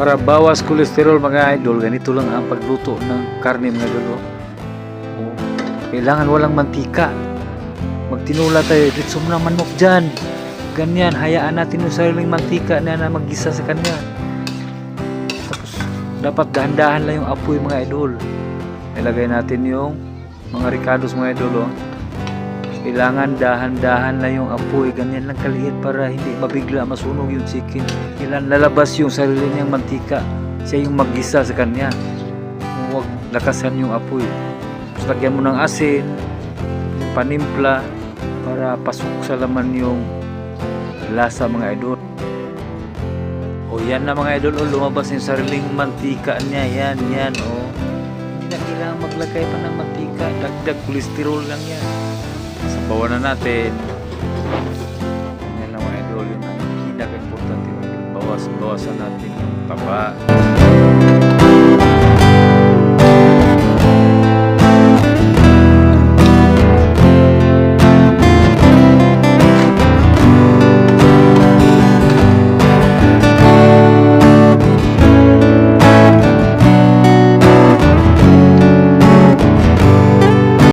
Para bawas kolesterol mga idol, ganito lang ang pagluto ng karne mga idol. oh. Oh, Kailangan walang mantika. Magtinula tayo, ritso mo na manok dyan. Ganyan, hayaan natin yung sariling mantika na na maggisa sa kanya. Tapos, dapat dahan-dahan lang yung apoy mga idol. Ilagay natin yung mga ricados mga idol. Oh. Kailangan dahan-dahan lang yung apoy, ganyan lang kaliit para hindi mabigla masunog yung chicken. Kailangan lalabas yung sarili niyang mantika. Siya yung maggisa sa kanya. Huwag lakasan yung apoy. Tapos lagyan mo ng asin, panimpla, para pasok sa laman yung lasa mga idol. O yan na mga idol, o lumabas yung sariling mantika niya. Yan, yan, o. Hindi na kailangan maglagay pa ng mantika. Dagdag kolesterol lang yan. Sabawan na natin. Yan lang mga idol, yun ang pinaka-importante. Bawas-bawasan natin yung taba.